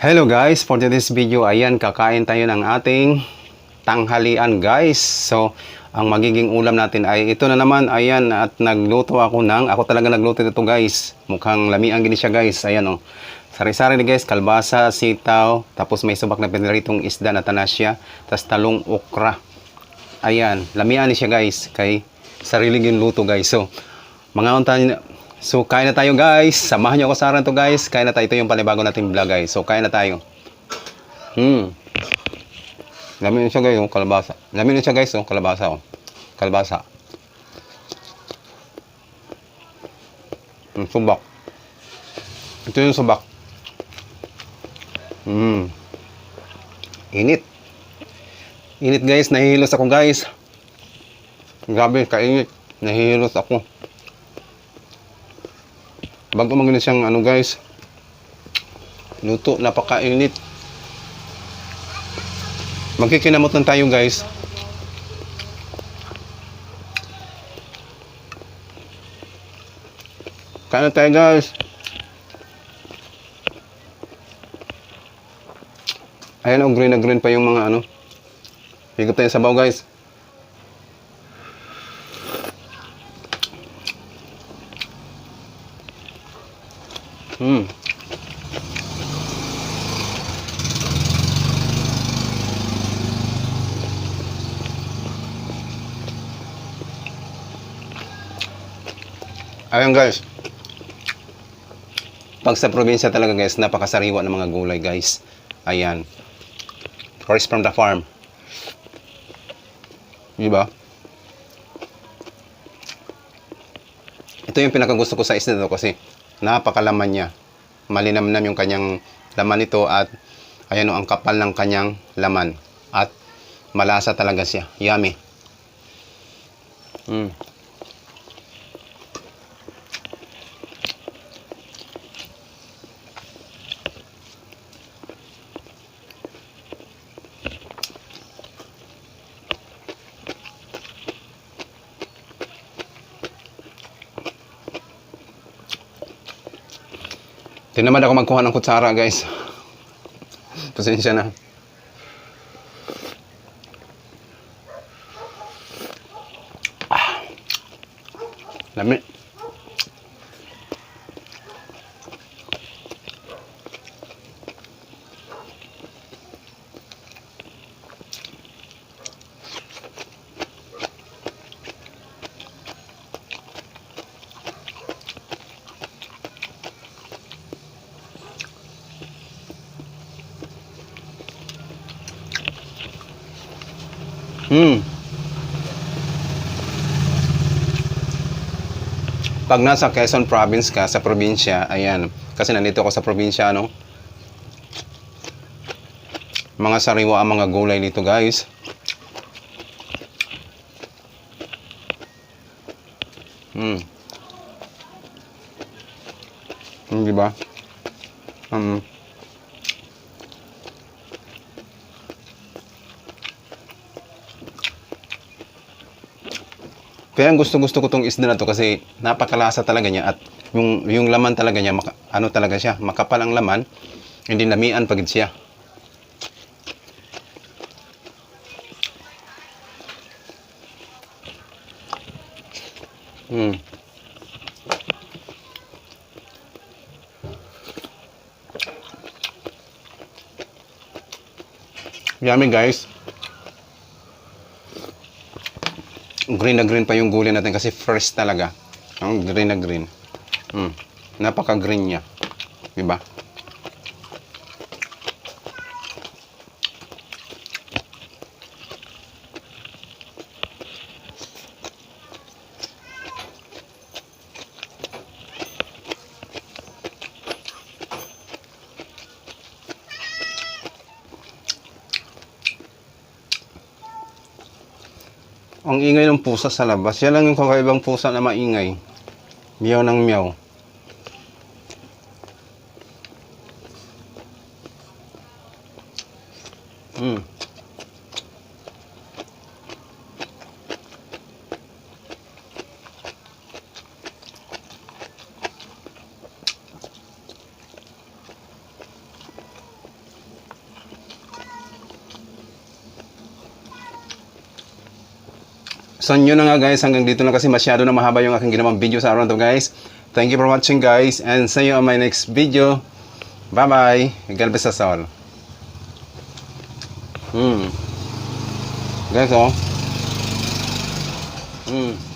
Hello guys, for today's video, ayan, kakain tayo ng ating tanghalian guys. So, ang magiging ulam natin ay ito na naman, ayan, at nagluto ako ng, ako talaga nagluto nito guys. Mukhang lamian gini siya guys, ayan oh. Sari-sari ni guys, kalbasa, sitaw, tapos may subak na piniritong isda na tanasya, tapos talong okra. Ayan, lamian ni siya guys, kay sarili yung luto guys. So, mga untan, so kain na tayo guys. Samahan niyo ako sa aran to guys. Kain na tayo. Ito yung panibago nating vlog guys. So, kain na tayo. Hmm. Lamin siya guys, oh, kalabasa. Lamin siya guys, oh, kalabasa, oh. Kalabasa. Hmm, subak. Ito yung subak. Hmm. Init. Init guys, nahihilos ako guys. Grabe, kainit. Nahihilos ako. Bago maganda siyang ano guys. Luto, napakainit. Magkikinamot lang tayo guys. Kain tayo guys. Ayan oh, green na green pa yung mga ano. Higop tayo sa sabaw guys. Hmm. Ayun guys. Pag sa probinsya talaga guys, napakasariwa ng mga gulay guys. Ayan. Fresh from the farm. Di ba? Ito yung pinakagusto ko sa isda to kasi napakalaman niya. Malinamnam yung kanyang laman nito at ayan o, ang kapal ng kanyang laman. At malasa talaga siya. Yummy. Mm. Tinamad ako magkuha ng kutsara, guys. Pasensya na. Ah. Hmm. Pag nasa Quezon province ka, sa probinsya, ayan, kasi nandito ako sa probinsya, ano, mga sariwa ang mga gulay dito, guys. Hmm. Hmm, di ba? Hmm. Kaya ang gusto-gusto ko tong isda na to kasi napakalasa talaga niya at yung yung laman talaga niya maka, ano talaga siya, makapal ang laman, hindi lamian pagid siya. Hmm. Yummy guys. Green na green pa yung gulay natin kasi fresh talaga. Ang green na green. Mm. Napaka-green niya. 'Di ba? Ang ingay ng pusa sa labas. Yan lang yung kakaibang pusa na maingay. Miyaw ng miyaw. Mm. So yun na nga guys, hanggang dito na kasi masyado na mahaba yung aking ginawang video sa araw na to guys. Thank you for watching guys and see you on my next video. Bye bye. God bless us all. Hmm. Guys oh. Hmm.